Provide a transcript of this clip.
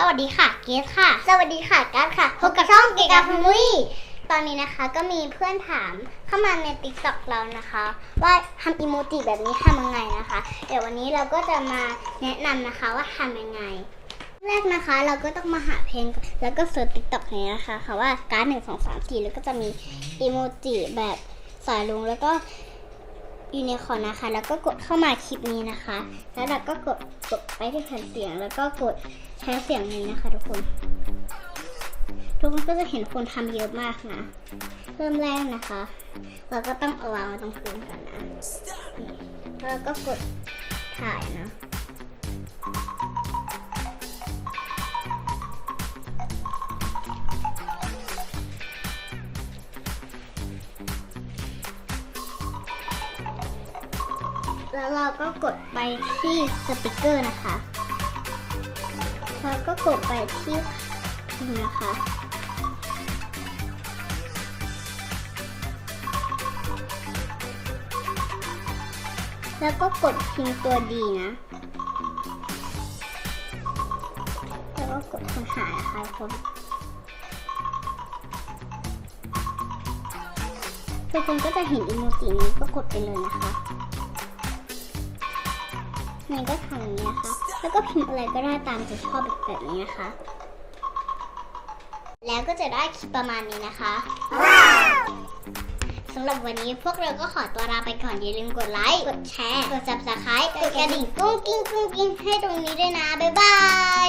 สวัสดีค่ะเกสค่ะ สวัสดีค่ะกัสค่ะพบกับช่องเกกาฟมุยตอนนี้นะคะก็มีเพื่อนถามเข้ามาในติ๊กต็อกเรานะคะ ว่าทำอีโมจิแบบนี้ทำยังไงนะคะ เดี๋ยววันนี้เราก็จะมาแนะนำนะคะว่าทำยังไง แรกนะคะเราก็ต้องมาหาเพลงแล้วก็เสิร์ชติ๊กต็อกนี้นะคะค่ะว่าการ์ดหนึ่งสองสามสี่แล้วก็จะมีอีโมจิแบบสายลุงแล้วก็ ยูนิคอร์นนะคะ แล้วก็กดเข้ามาคลิปนี้นะคะ แล้วเราก็กดกดไปที่แผ่นเสียง แล้วก็กดใช้เสียงนี้นะคะ ทุกคน ทุกคนก็จะเห็นคนทำเยอะมากนะ เริ่มแรกนะคะ เราก็ต้องเอาวางไว้ตรงพื้นก่อนนะ แล้วก็กดถ่ายนะ แล้วเราก็กดไปที่สติกเกอร์นะคะแล้วก็กดไปที่พิมพ์นะคะ แล้วก็กดพิมพ์ตัวดีนะ แล้วก็กดค้นหานะคะทุกคนทุกคนก็จะเห็นอีโมจินี้ก็กดไปเลยนะคะ มันก็ทำอย่างนี้นะคะ แล้วก็พิมพ์อะไรก็ได้ตามใจชอบแบบนี้นะคะ แล้วก็จะได้คลิปประมาณนี้นะคะสำหรับวันนี้พวกเราก็ขอตัวลาไปก่อนอย่าลืมกดไลค์ กดแชร์ กด subscribe กดกระดิ่งกุ้งกิ้งกุ้งกิ้งให้ตรงนี้ด้วยนะ บ๊ายบาย